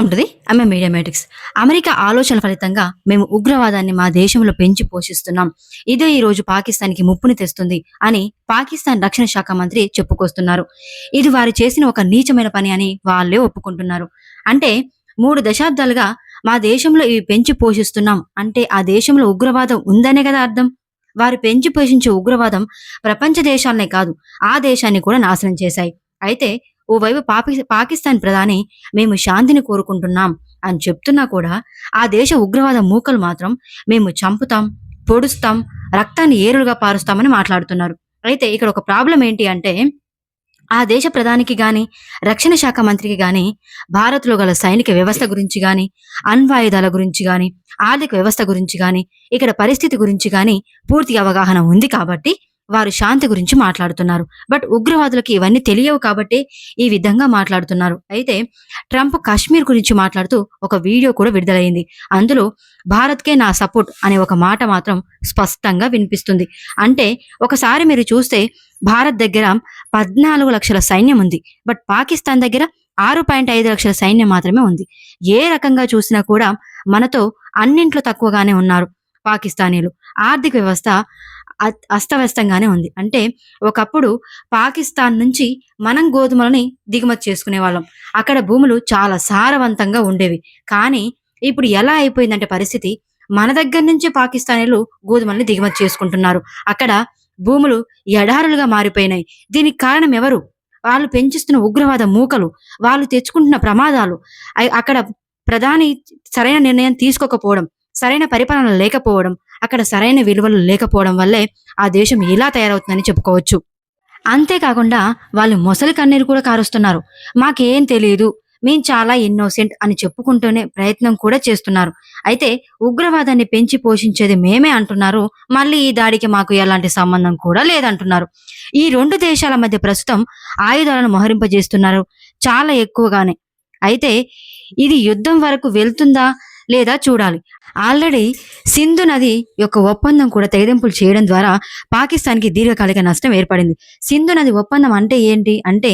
Welcome to the అమె media మ్యాటిక్స్ America ఆలోచన ఫలితంగా మేము ఉగ్రవాదాన్ని మా దేశంలో పెంచి పోషిస్తున్నాం. ఇదే ఈ రోజు పాకిస్తాన్కి ముప్పుని తెస్తుంది అని పాకిస్తాన్ రక్షణ శాఖ మంత్రి చెప్పుకొస్తున్నారు. ఇది వారు చేసిన ఒక నీచమైన పని అని వాళ్ళే ఒప్పుకుంటున్నారు. అంటే మూడు దశాబ్దాలుగా మా దేశంలో ఇవి పెంచి పోషిస్తున్నాం. అంటే ఆ దేశంలో ఉగ్రవాదం ఉందనే కదా అర్థం? వారు పెంచి పోషించే ఉగ్రవాదం ప్రపంచ దేశాలనే కాదు ఆ దేశాన్ని కూడా నాశనం చేశాయి. అయితే ఓవైపు పాకి పాకిస్తాన్ ప్రధాని మేము శాంతిని కోరుకుంటున్నాం అని చెప్తున్నా కూడా ఆ దేశ ఉగ్రవాద మూకలు మాత్రం మేము చంపుతాం పొడుస్తాం రక్తాన్ని ఏరులుగా పారుస్తామని మాట్లాడుతున్నారు. అయితే ఇక్కడ ఒక ప్రాబ్లం ఏంటి అంటే ఆ దేశ ప్రధానికి గాని రక్షణ శాఖ మంత్రికి గాని భారత్లో గల సైనిక వ్యవస్థ గురించి గాని అణ్వాయుధాల గురించి గాని ఆర్థిక వ్యవస్థ గురించి గాని ఇక్కడ పరిస్థితి గురించి గాని పూర్తి అవగాహన ఉంది కాబట్టి వారు శాంతి గురించి మాట్లాడుతున్నారు. బట్ ఉగ్రవాదులకు ఇవన్నీ తెలియవు కాబట్టి ఈ విధంగా మాట్లాడుతున్నారు. అయితే ట్రంప్ కాశ్మీర్ గురించి మాట్లాడుతూ ఒక వీడియో కూడా విడుదలైంది. అందులో భారత్కే నా సపోర్ట్ అనే ఒక మాట మాత్రం స్పష్టంగా వినిపిస్తుంది. అంటే ఒకసారి మీరు చూస్తే భారత్ దగ్గర పద్నాలుగు లక్షల సైన్యం ఉంది. బట్ పాకిస్తాన్ దగ్గర ఆరు పాయింట్ ఐదు లక్షల సైన్యం మాత్రమే ఉంది. ఏ రకంగా చూసినా కూడా మనతో అన్నింట్లో తక్కువగానే ఉన్నారు పాకిస్తానీలు. ఆర్థిక వ్యవస్థ అస్తవ్యస్తంగానే ఉంది. అంటే ఒకప్పుడు పాకిస్తాన్ నుంచి మనం గోధుమలని దిగుమతి చేసుకునే వాళ్ళం అక్కడ భూములు చాలా సారవంతంగా ఉండేవి. కానీ ఇప్పుడు ఎలా అయిపోయిందంటే పరిస్థితి మన దగ్గర నుంచి పాకిస్తానీలు గోధుమల్ని దిగుమతి చేసుకుంటున్నారు. అక్కడ భూములు ఎడారులుగా మారిపోయినాయి. దీనికి కారణం ఎవరు? వాళ్ళు పెంచిస్తున్న ఉగ్రవాద మూకలు. వాళ్ళు తెచ్చుకుంటున్న ప్రమాదాలు. అక్కడ ప్రధాని సరైన నిర్ణయం తీసుకోకపోవడం సరైన పరిపాలన లేకపోవడం అక్కడ సరైన విలువలు లేకపోవడం వల్లే ఆ దేశం ఇలా తయారవుతుందని చెప్పుకోవచ్చు. అంతేకాకుండా వాళ్ళు మొసలి కన్నీరు కూడా కారుస్తున్నారు. మాకేం తెలియదు మేము చాలా ఇన్నోసెంట్ అని చెప్పుకుంటూనే ప్రయత్నం కూడా చేస్తున్నారు. అయితే ఉగ్రవాదాన్ని పెంచి పోషించేది మేమే అంటున్నారు మళ్ళీ ఈ దాడికి మాకు ఎలాంటి సంబంధం కూడా లేదంటున్నారు. ఈ రెండు దేశాల మధ్య ప్రస్తుతం ఆయుధాలను మోహరింపజేస్తున్నారు చాలా ఎక్కువగానే. అయితే ఇది యుద్ధం వరకు వెళ్తుందా లేదా చూడాలి. ఆల్రెడీ సింధు నది యొక్క ఒప్పందం కూడా తెగదింపులు చేయడం ద్వారా పాకిస్తాన్కి దీర్ఘకాలిక నష్టం ఏర్పడింది. సింధు నది ఒప్పందం అంటే ఏంటి? అంటే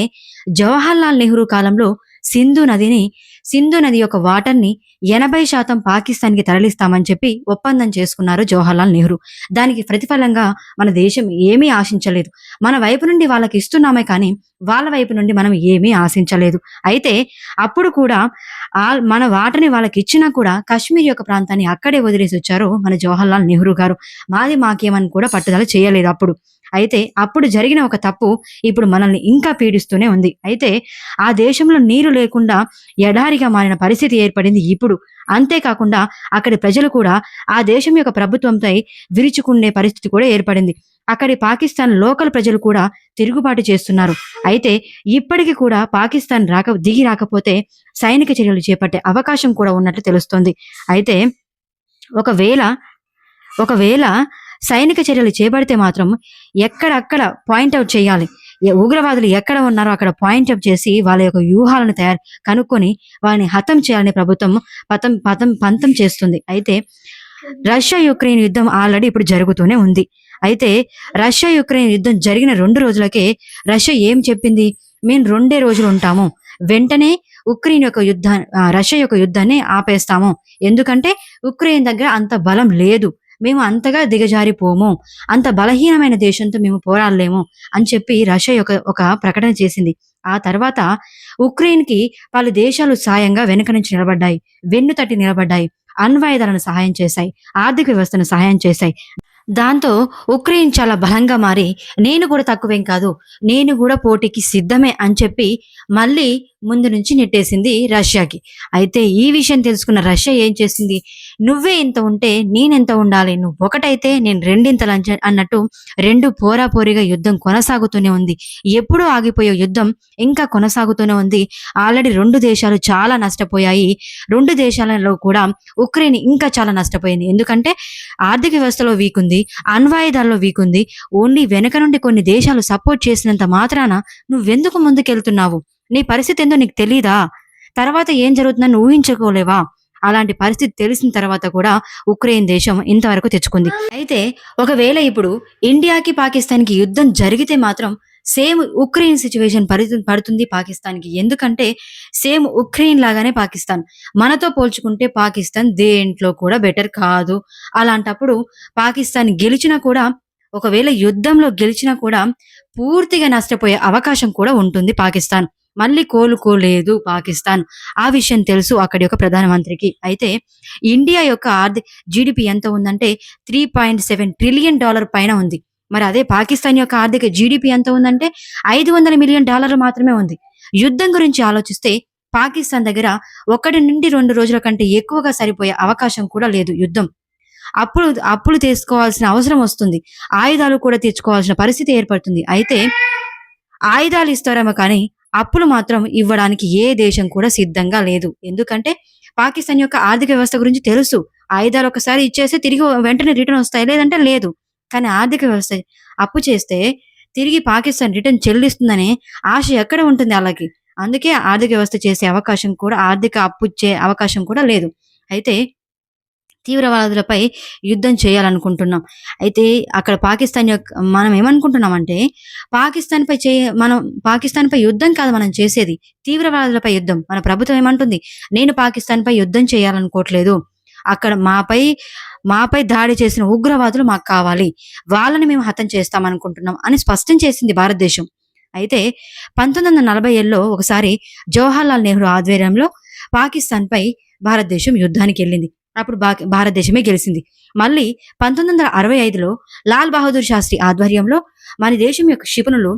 జవహర్లాల్ నెహ్రూ కాలంలో సింధు నదిని సింధు నది యొక్క వాటర్ని ఎనభై శాతం పాకిస్తాన్కి తరలిస్తామని చెప్పి ఒప్పందం చేసుకున్నారు జవహర్లాల్ నెహ్రూ. దానికి ప్రతిఫలంగా మన దేశం ఏమీ ఆశించలేదు. మన వైపు నుండి వాళ్ళకి ఇస్తున్నామే కానీ వాళ్ళ వైపు నుండి మనం ఏమీ ఆశించలేదు. అయితే అప్పుడు కూడా ఆ మన వాటని వాళ్ళకి ఇచ్చినా కూడా కాశ్మీర్ యొక్క ప్రాంతాన్ని అక్కడే వదిలేసి వచ్చారు మన జవహర్లాల్ నెహ్రూ గారు. మాది మాకేమని కూడా పట్టుదల చేయలేదు అప్పుడు. అయితే అప్పుడు జరిగిన ఒక తప్పు ఇప్పుడు మనల్ని ఇంకా పీడిస్తూనే ఉంది. అయితే ఆ దేశంలో నీరు లేకుండా ఎడారిగా మారిన పరిస్థితి ఏర్పడింది ఇప్పుడు. అంతేకాకుండా అక్కడి ప్రజలు కూడా ఆ దేశం యొక్క ప్రభుత్వంపై విరుచుకునే పరిస్థితి కూడా ఏర్పడింది. అక్కడి పాకిస్తాన్ లోకల్ ప్రజలు కూడా తిరుగుబాటు చేస్తున్నారు. అయితే ఇప్పటికీ కూడా పాకిస్తాన్ రాక దిగి రాకపోతే సైనిక చర్యలు చేపట్టే అవకాశం కూడా ఉన్నట్లు తెలుస్తోంది. అయితే ఒకవేళ ఒకవేళ సైనిక చర్యలు చేపడితే మాత్రం ఎక్కడక్కడ పాయింట్అవుట్ చేయాలి. ఉగ్రవాదులు ఎక్కడ ఉన్నారో అక్కడ పాయింట్అవుట్ చేసి వాళ్ళ యొక్క వ్యూహాలను తయారు కనుక్కొని వాళ్ళని హతం చేయాలని ప్రభుత్వం పతం పతం పంతం చేస్తుంది. అయితే రష్యా యుక్రెయిన్ యుద్ధం ఆల్రెడీ ఇప్పుడు జరుగుతూనే ఉంది. అయితే రష్యా యుక్రెయిన్ యుద్ధం జరిగిన రెండు రోజులకే రష్యా ఏం చెప్పింది? మేము రెండే రోజులు ఉంటాము. వెంటనే ఉక్రెయిన్ యొక్క యుద్ధ రష్యా యొక్క యుద్ధాన్ని ఆపేస్తాము. ఎందుకంటే ఉక్రెయిన్ దగ్గర అంత బలం లేదు. మేము అంతగా దిగజారిపోము. అంత బలహీనమైన దేశంతో మేము పోరాడలేము అని చెప్పి రష్యా యొక్క ఒక ప్రకటన చేసింది. ఆ తర్వాత ఉక్రెయిన్కి పలు దేశాలు సాయంగా వెనుక నుంచి నిలబడ్డాయి. వెన్ను తట్టి నిలబడ్డాయి. అణ్వాయుధాలను సహాయం చేశాయి. ఆర్థిక వ్యవస్థను సహాయం చేశాయి. దాంతో ఉక్రెయిన్ చాలా బలంగా మారి నేను కూడా తక్కువేం కాదు నేను కూడా పోటీకి సిద్ధమే అని చెప్పి మళ్ళీ ముందు నుంచి నెట్టేసింది రష్యాకి. అయితే ఈ విషయం తెలుసుకున్న రష్యా ఏం చేసింది? నువ్వే ఇంత ఉంటే నేనెంత ఉండాలి? నువ్వు ఒకటైతే నేను రెండింతలు అన్నట్టు రెండు పోరాపోరిగా యుద్ధం కొనసాగుతూనే ఉంది. ఎప్పుడూ ఆగిపోయే యుద్ధం ఇంకా కొనసాగుతూనే ఉంది. ఆల్రెడీ రెండు దేశాలు చాలా నష్టపోయాయి. రెండు దేశాలలో కూడా ఉక్రెయిన్ ఇంకా చాలా నష్టపోయింది. ఎందుకంటే ఆర్థిక వ్యవస్థలో వీక్ ఉంది. అణ్వాయుధాల్లో వీక్ ఉంది ఓన్లీ వెనక నుండి కొన్ని దేశాలు సపోర్ట్ చేసినంత మాత్రాన నువ్వెందుకు ముందుకెళ్తున్నావు? నీ పరిస్థితి ఏందో నీకు తెలీదా? తర్వాత ఏం జరుగుతుందని ఊహించుకోలేవా? అలాంటి పరిస్థితి తెలిసిన తర్వాత కూడా ఉక్రెయిన్ దేశం ఇంతవరకు తెచ్చుకుంది. అయితే ఒకవేళ ఇప్పుడు ఇండియాకి పాకిస్తాన్కి యుద్ధం జరిగితే మాత్రం సేమ్ ఉక్రెయిన్ సిచ్యువేషన్ పడుతు పడుతుంది పాకిస్తాన్‌కి. ఎందుకంటే సేమ్ ఉక్రెయిన్ లాగానే పాకిస్తాన్. మనతో పోల్చుకుంటే పాకిస్తాన్ దేంట్లో కూడా బెటర్ కాదు. అలాంటప్పుడు పాకిస్తాన్ గెలిచినా కూడా ఒకవేళ యుద్ధంలో గెలిచినా కూడా పూర్తిగా నష్టపోయే అవకాశం కూడా ఉంటుంది పాకిస్తాన్. మళ్ళీ కోలుకోలేదు పాకిస్తాన్. ఆ విషయం తెలుసు అక్కడి యొక్క ప్రధానమంత్రికి. అయితే ఇండియా యొక్క ఆర్థిక జీడిపి ఎంత ఉందంటే 3.7 ట్రిలియన్ డాలర్ పైన ఉంది. మరి అదే పాకిస్తాన్ యొక్క ఆర్థిక జీడీపీ ఎంత ఉందంటే 500 మిలియన్ డాలర్లు మాత్రమే ఉంది. యుద్ధం గురించి ఆలోచిస్తే పాకిస్తాన్ దగ్గర 1-2 రోజుల కంటే ఎక్కువగా సరిపోయే అవకాశం కూడా లేదు యుద్ధం. అప్పులు అప్పులు తీసుకోవాల్సిన అవసరం వస్తుంది. ఆయుధాలు కూడా తెచ్చుకోవాల్సిన పరిస్థితి ఏర్పడుతుంది. అయితే ఆయుధాలు ఇస్తారేమో కానీ అప్పులు మాత్రం ఇవ్వడానికి ఏ దేశం కూడా సిద్ధంగా లేదు. ఎందుకంటే పాకిస్తాన్ యొక్క ఆర్థిక వ్యవస్థ గురించి తెలుసు. ఆయుధాలు ఒకసారి ఇచ్చేస్తే తిరిగి వెంటనే రిటర్న్ వస్తాయి. లేదంటే లేదు. కానీ ఆర్థిక వ్యవస్థ అప్పు చేస్తే తిరిగి పాకిస్తాన్ రిటర్న్ చెల్లిస్తుందనే ఆశ ఎక్కడ ఉంటుంది అలాగే అందుకే ఆర్థిక వ్యవస్థ చేసే అవకాశం కూడా ఆర్థిక అప్పు ఇచ్చే అవకాశం కూడా లేదు. అయితే తీవ్రవాదులపై యుద్ధం చేయాలనుకుంటున్నాం. అయితే అక్కడ పాకిస్తాన్ యొక్క మనం ఏమనుకుంటున్నామంటే పాకిస్తాన్‌పై చే మనం పాకిస్తాన్‌పై యుద్ధం కాదు మనం చేసేది. తీవ్రవాదులపై యుద్ధం. మన ప్రభుత్వం ఏమంటుంది? నేను పాకిస్తాన్‌పై యుద్ధం చేయాలనుకోవట్లేదు. అక్కడ మాపై మాపై దాడి చేసిన ఉగ్రవాదులు మాకు కావాలి. వాళ్ళని మేము హతం చేస్తామనుకుంటున్నాం అని స్పష్టం చేసింది భారతదేశం. అయితే 1947లో ఒకసారి జవహర్‌లాల్ నెహ్రూ ఆధ్వర్యంలో పాకిస్తాన్‌పై భారతదేశం యుద్ధానికి వెళ్ళింది అప్పుడు బాక్ భారతదేశమే గెలిచింది మళ్ళీ 1965లో లాల్ బహదూర్ శాస్త్రి ఆధ్వర్యంలో మన దేశం యొక్క క్షిపణులు